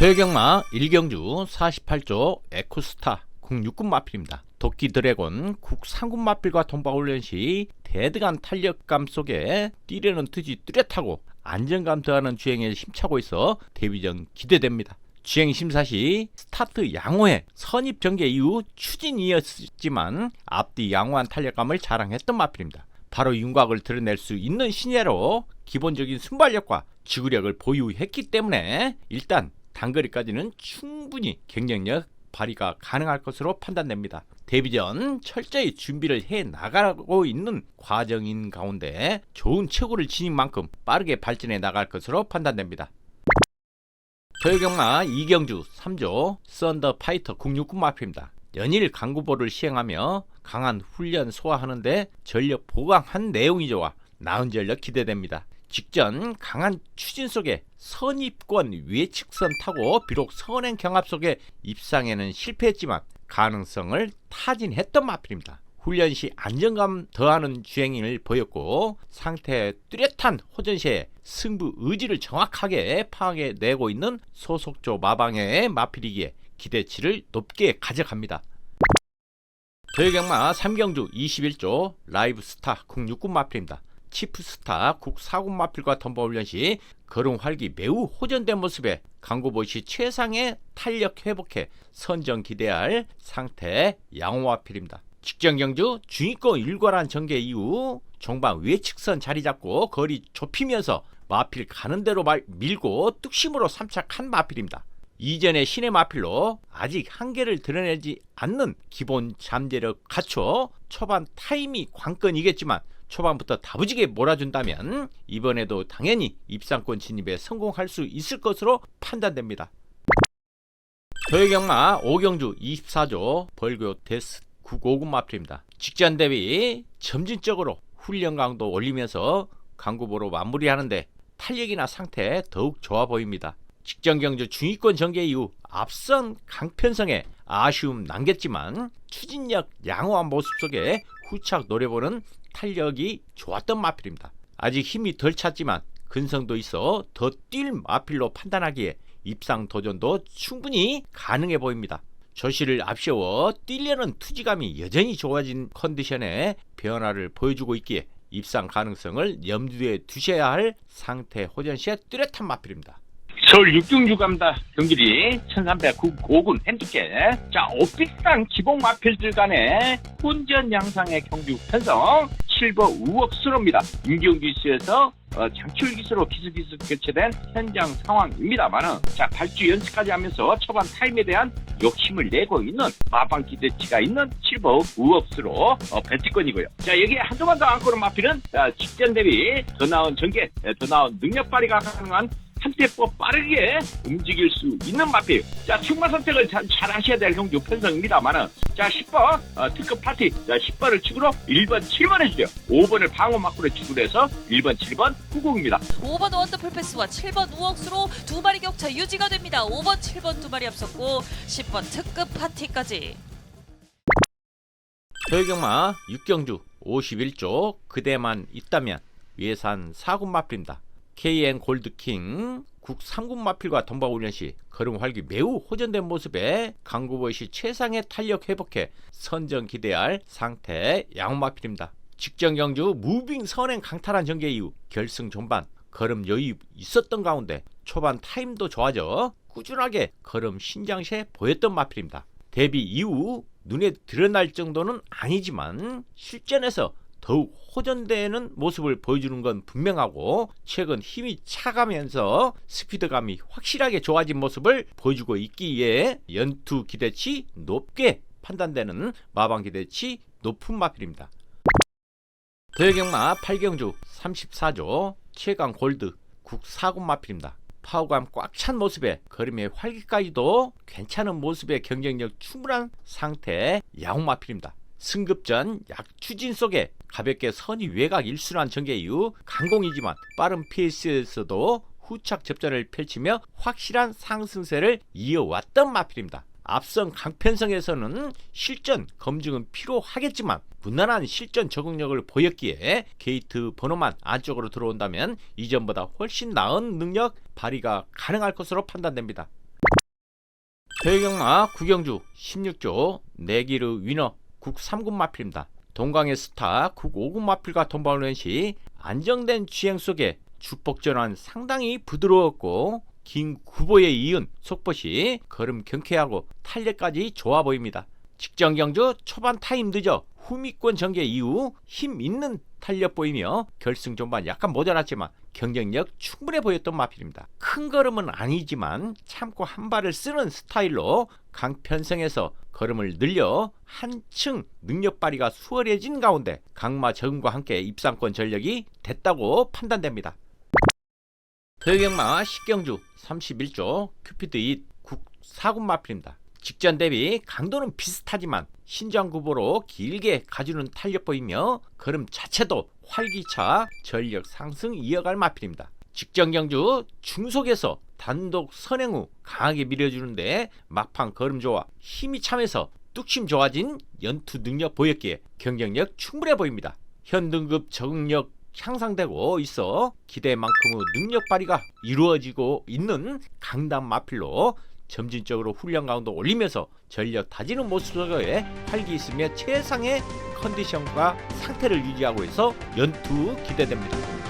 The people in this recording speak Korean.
최경마 일경주 48조 에코스타 국육군 마필입니다. 도끼 드래곤 국상군 마필과 동바훈련 시 대등한 탄력감 속에 뛰려는 투지 뚜렷하고 안정감 더하는 주행에 힘차고 있어 데뷔전 기대됩니다. 주행 심사 시 스타트 양호해 선입 전개 이후 추진이었지만 앞뒤 양호한 탄력감을 자랑했던 마필입니다. 바로 윤곽을 드러낼 수 있는 신예로 기본적인 순발력과 지구력을 보유했기 때문에 일단 단거리까지는 충분히 경쟁력 발휘가 가능할 것으로 판단됩니다. 데뷔 전 철저히 준비를 해 나가고 있는 과정인 가운데 좋은 최고를 지닌 만큼 빠르게 발전해 나갈 것으로 판단됩니다. 저희경마 이경주 3조 썬더 파이터 국육군 마표입니다. 연일 강구보를 시행하며 강한 훈련 소화하는데 전력 보강한 내용이 좋아 나은 전력 기대됩니다. 직전 강한 추진 속에 선입권 외측선 타고 비록 선행 경합 속에 입상에는 실패했지만 가능성을 타진했던 마필입니다. 훈련 시 안정감 더하는 주행을 보였고 상태 뚜렷한 호전 시에 승부 의지를 정확하게 파악해내고 있는 소속조 마방의 마필이기에 기대치를 높게 가져갑니다. 저희 경마 3경주 21조 라이브 스타 국육군 마필입니다. 치프스타 국사군 마필과 덤버훈련 시 걸음 활기 매우 호전된 모습에 강구보 시 최상의 탄력 회복해 선정 기대할 상태 양호마필입니다. 직전 경주 중위권 일괄한 전개 이후 종방 외측선 자리 잡고 거리 좁히면서 마필 가는 대로 말- 밀고 뚝심으로 삼착한 마필입니다. 이전의 신의 마필로 아직 한계를 드러내지 않는 기본 잠재력 갖춰 초반 타임이 관건이겠지만 초반부터 다부지게 몰아준다면 이번에도 당연히 입상권 진입에 성공할 수 있을 것으로 판단됩니다. 저희경마 오경주 24조 벌교 데스 959 마필입니다. 직전 대비 점진적으로 훈련 강도 올리면서 강구보로 마무리하는데 탄력이나 상태 더욱 좋아 보입니다. 직전 경주 중위권 전개 이후 앞선 강편성에 아쉬움 남겼지만 추진력 양호한 모습 속에 후착 노려보는 탄력이 좋았던 마필입니다. 아직 힘이 덜 찼지만 근성도 있어 더 뛸 마필로 판단하기에 입상 도전도 충분히 가능해 보입니다. 조시를 앞세워 뛰려는 투지감이 여전히 좋아진 컨디션에 변화를 보여주고 있기에 입상 가능성을 염두에 두셔야 할 상태 호전 시에 뚜렷한 마필입니다. 서울 6중주 감다 경길이 1309군 핸디캡. 자 오피스탄 기본 마필들 간의 혼전 양상의 경주 편성 실버 우억스럽니다. 임경기시에서 어, 장출 기수로 기스기스 교체된 현장 상황입니다만은 자 발주 연습까지 하면서 초반 타임에 대한 욕심을 내고 있는 마방 기대치가 있는 실버 우억스로 어, 벤트권이고요. 자 여기에 한두번 더 안고는 마필은 자, 직전 대비 더 나은 전개 에, 더 나은 능력 발휘가 가능한 한 템포 빠르게 움직일 수 있는 마필. 자, 승마 선택을 잘, 잘 하셔야 될 경주 편성입니다만은. 자, 10번, 어, 특급 파티. 자, 10번을 축으로 1번, 7번 해주세요. 5번을 방어 막구로 축으로 해서 1번, 7번, 90입니다. 5번 원더풀 패스와 7번 우억수로 두 마리 격차 유지가 됩니다. 5번, 7번 두 마리 앞섰고 10번 특급 파티까지. 저희경마 6경주 51조 그대만 있다면 예산 4군 마필입니다. KN 골드킹 국 3군 마필과 동바훈련 시 걸음 활기 매우 호전된 모습에 강구보이 시 최상의 탄력 회복해 선정 기대할 상태 양마필입니다. 직전 경주 무빙 선행 강탈한 전개 이후 결승 전반 걸음 여유 있었던 가운데 초반 타임도 좋아져 꾸준하게 걸음 신장시에 보였던 마필입니다. 데뷔 이후 눈에 드러날 정도는 아니지만 실전에서 더욱 호전되는 모습을 보여주는 건 분명하고 최근 힘이 차가면서 스피드감이 확실하게 좋아진 모습을 보여주고 있기에 연투 기대치 높게 판단되는 마방 기대치 높은 마필입니다. 더해경마 8경주 34조 최강 골드 국 4군 마필입니다. 파워감 꽉 찬 모습에 걸음의 활기까지도 괜찮은 모습의 경쟁력 충분한 상태 야옹 마필입니다. 승급전 약 추진 속에 가볍게 선이 외곽 일순환 전개 이후 강공이지만 빠른 페이스에서도 후착 접전을 펼치며 확실한 상승세를 이어왔던 마필입니다. 앞선 강편성에서는 실전 검증은 필요하겠지만 무난한 실전 적응력을 보였기에 게이트 번호만 안쪽으로 들어온다면 이전보다 훨씬 나은 능력 발휘가 가능할 것으로 판단됩니다. 대경마 구경주 16조 내기르 위너 국 3군 마필입니다. 동강의 스타 국 5군 마필과 동반하는 시 안정된 주행 속에 주폭전환 상당히 부드러웠고 긴 구보에 이은 속봇이 걸음 경쾌하고 탄력까지 좋아 보입니다. 직전 경주 초반 타임 늦어 후미권 전개 이후 힘 있는 탄력 보이며 결승 전반 약간 모자랐지만 경쟁력 충분해 보였던 마필입니다. 큰 걸음은 아니지만 참고 한 발을 쓰는 스타일로 강편성에서 걸음을 늘려 한층 능력 발휘가 수월해진 가운데 강마 적응과 함께 입상권 전력이 됐다고 판단됩니다. 대경마 식경주 31조 큐피드 2국 4군 마필입니다. 직전 대비 강도는 비슷하지만 신장 구보로 길게 가주는 탄력 보이며 걸음 자체도 활기차 전력 상승 이어갈 마필입니다. 직전 경주 중속에서 단독 선행 후 강하게 밀어주는데 막판 걸음 좋아 힘이 참해서 뚝심 좋아진 연투 능력 보였기에 경쟁력 충분해 보입니다. 현 등급 적응력 향상되고 있어 기대만큼의 능력 발휘가 이루어지고 있는 강단 마필로 점진적으로 훈련 강도 올리면서 전력 다지는 모습 속에 활기 있으며 최상의 컨디션과 상태를 유지하고 있어 연투 기대됩니다.